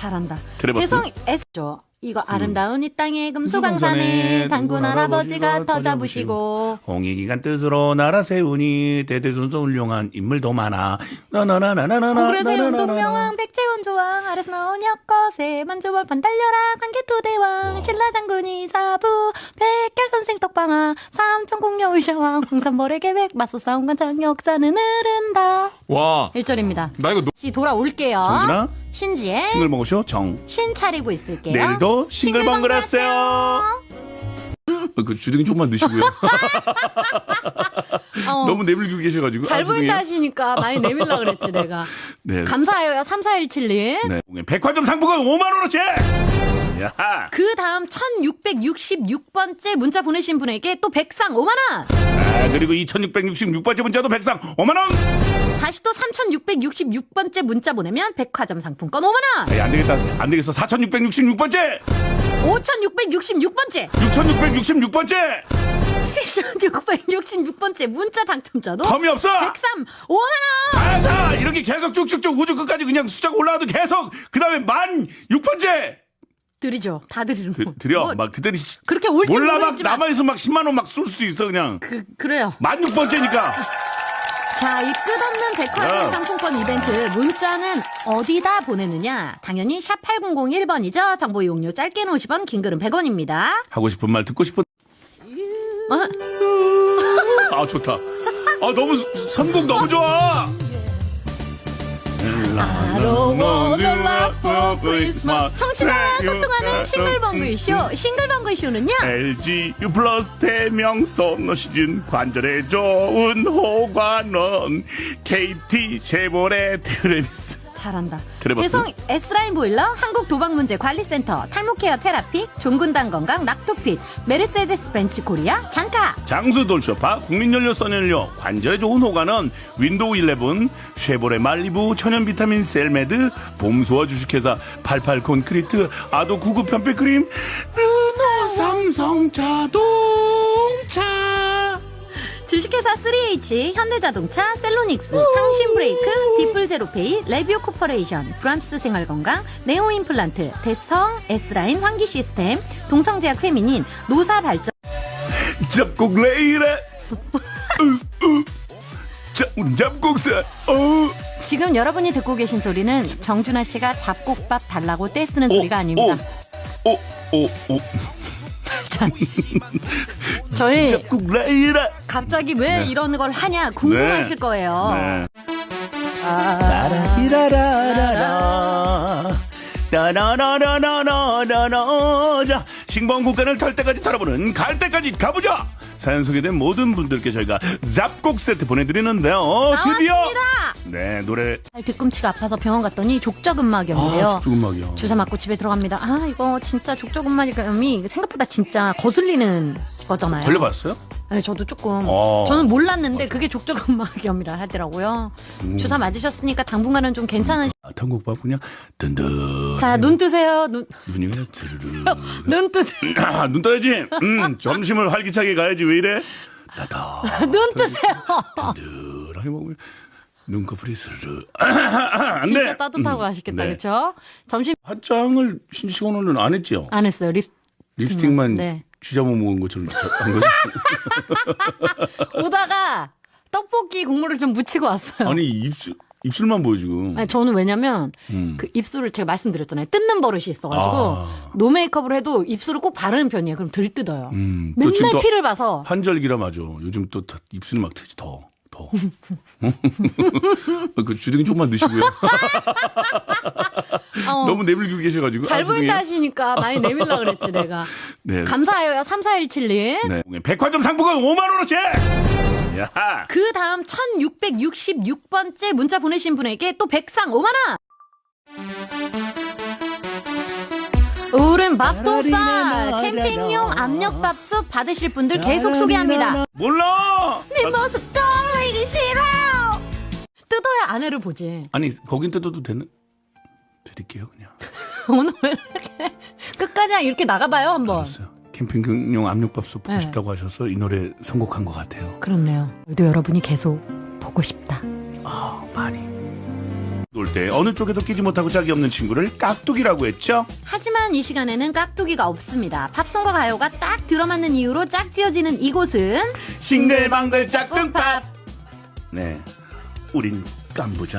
잘한다. 대성 S죠. 이거 아름다운 이 땅에 금수강산에 단군 할아버지가 할아버지가 터 잡으시고 홍익이간 뜻으로 나라 세우니 대대손손 훌륭한 인물도 많아. 나나나나나나나. 고구려세 운동명왕 백제원 조왕 아래서 나온 혁거세 만주월판 달려라 관계투대왕 신라장군이 사부 백 떡방아 삼천공녀 의샤왕 홍산벌의 계획 맞서 싸운 관장 역사는 흐른다 와, 1절입니다 나 이거 노... 다시 돌아올게요 정준아 신지의 싱글벙글쇼 정. 신 차리고 있을게요 내일도 싱글벙글 하세요. 어, 그 주둥이 좀만 넣으시고요. 어, 너무 내밀고 계셔가지고. 잘 아, 보인다 죄송해요. 하시니까 많이 내밀라 그랬지 내가 네. 감사해요 3417님 네. 백화점 상품권 5만원어치! 야 그 다음 1666번째 문자 보내신 분에게 또 백상 5만원! 아, 그리고 2666번째 문자도 백상 5만원! 다시 또 3666번째 문자 보내면 백화점 상품권 5만원! 안 되겠다. 안 되겠어. 4666번째! 5666번째! 6666번째! 7666번째 문자 당첨자도 텀이 없어! 백삼 5만원! 다, 다! 이렇게 계속 쭉쭉쭉 우주 끝까지 그냥 숫자가 올라가도 계속! 그 다음에 만 6번째! 드리죠. 다 드리는 드, 거. 드려. 뭐, 막 그들이 그렇게 올지 몰라 막 모르겠지만 남아있으면 막 10만 원 막쏠 수도 있어, 그냥. 그, 그래요. 만 6번째니까. 자, 이 끝없는 백화점 야. 상품권 이벤트 문자는 어디다 보내느냐? 당연히 샵 8001번이죠. 정보 이용료 짧게는 50원, 긴 글은 100원입니다. 하고 싶은 말 듣고 싶은. 어? 아, 좋다. 아, 너무, 선곡 너무 좋아! 청취자와 소통하는 싱글벙글 쇼. 싱글벙글 쇼는요. LG U 플러스 대명소 너 시즌 관절에 좋은 호관원 KT 쉐보레 트레비스 잘한다. 들어봤어요? 대성 S라인 보일러, 한국 도박 문제 관리센터, 탈모 케어 테라피, 종근당 건강, 락토핏, 메르세데스 벤츠 코리아, 장카. 장수 돌쇼파 국민연료 써연료 관절에 좋은 호관원 윈도우 11 쉐보레 말리부 천연 비타민 셀메드 봄소와 주식회사 88 콘크리트 아도 구급 편백 크림 르노 삼성 자동차 주식회사 3H, 현대자동차, 셀로닉스, 상신 브레이크, 비플제로페이, 레비오 코퍼레이션, 브람스 생활건강, 네오 임플란트, 대성 S라인 환기 시스템, 동성제약 페미닌, 노사 발전, 잡곡 레이래 자, 우리 잡곡사 어. 지금 여러분이 듣고 계신 소리는 정준하 씨가 잡곡밥 달라고 떼쓰는 소리가 아닙니다. 오, 오, 오. 자, 저희 잡곡 레이래 갑자기 왜 이런 걸 하냐 궁금하실 거예요. 네. 아, 따라리라라라라 따라라라라라라 자 신봉 국간을 탈 때까지 털어보는 갈 때까지 가보자 사연 소개된 모든 분들께 저희가 잡곡 세트 보내드리는데요 드디어 나왔습니다. 네 노래 뒤꿈치가 아파서 병원 갔더니 족저근막염이에요. 아 죽음막이요 주사 맞고 집에 들어갑니다. 아 이거 진짜 족저근막염이 생각보다 진짜 거슬리는 거잖아요. 걸려봤어요? 네, 저도 조금 어. 저는 몰랐는데 그게 족저근막염이라 하더라고요. 음. 주사 맞으셨으니까 당분간은 좀 괜찮은. 아, tan국밥 그냥 든든 자 눈 뜨세요. 눈, 눈이 그냥 드르르 눈 뜨세요. 아, 눈 떠야지 음 점심을 활기차게 가야지 왜 이래 따다 눈 뜨세요. 든든하게 먹으면 눈꺼풀이 스르르 안돼 진짜 따뜻하고 맛있겠다, 네. 그렇죠? 점심 씨가 오늘은 안 했지요? 안 했어요. 립 립스틱만 네. 쥐잡아 먹은 것처럼 한? 오다가 떡볶이 국물을 좀 묻히고 왔어요. 아니 입술 입술만 보여 지금. 아니, 저는 왜냐면 음. 그 입술을 제가 말씀드렸잖아요. 뜯는 버릇이 있어가지고 아. 노 메이크업을 해도 입술을 꼭 바르는 편이에요. 그럼 덜 뜯어요. 음, 맨날 또 피를 봐서 환절기라 맞아. 요즘 또 다- 입술이 막 트지 더. 더. 그 주둥이 좀만 넣으시고요. 어, 너무 내밀고 계셔가지고. 잘 아, 보인다. 하시니까 많이 내밀라 그랬지 내가. 네. 감사해요. 3417님. 네. 백화점 상품권 5만 원어치. 야. 그 다음 1666번째 문자 보내신 분에게 또 백상 5만원! 오른 밥도쌀 캠핑용 압력밥솥 받으실 분들 계속 소개합니다. 몰라. 네 모습 떠올리기 싫어요! 뜯어야 아내를 보지. 아니 거긴 뜯어도 되는. 드릴게요 그냥. 오늘 왜 이렇게 끝까지 이렇게 나가봐요 한번. 알았어요. 캠핑용 압력밥솥 보고 네. 싶다고 하셔서 이 노래 선곡한 것 같아요. 그렇네요. 또 여러분이 계속 보고 싶다. 아 많이. 놀볼때 어느 쪽에도 끼지 못하고 짝이 없는 친구를 깍두기라고 했죠. 하지만 이 시간에는 깍두기가 없습니다. 팝송과 가요가 딱 들어맞는 이유로 짝 지어지는 이곳은 싱글방글 짝꿍팝. 꿍팝. 네, 우린 깜부자.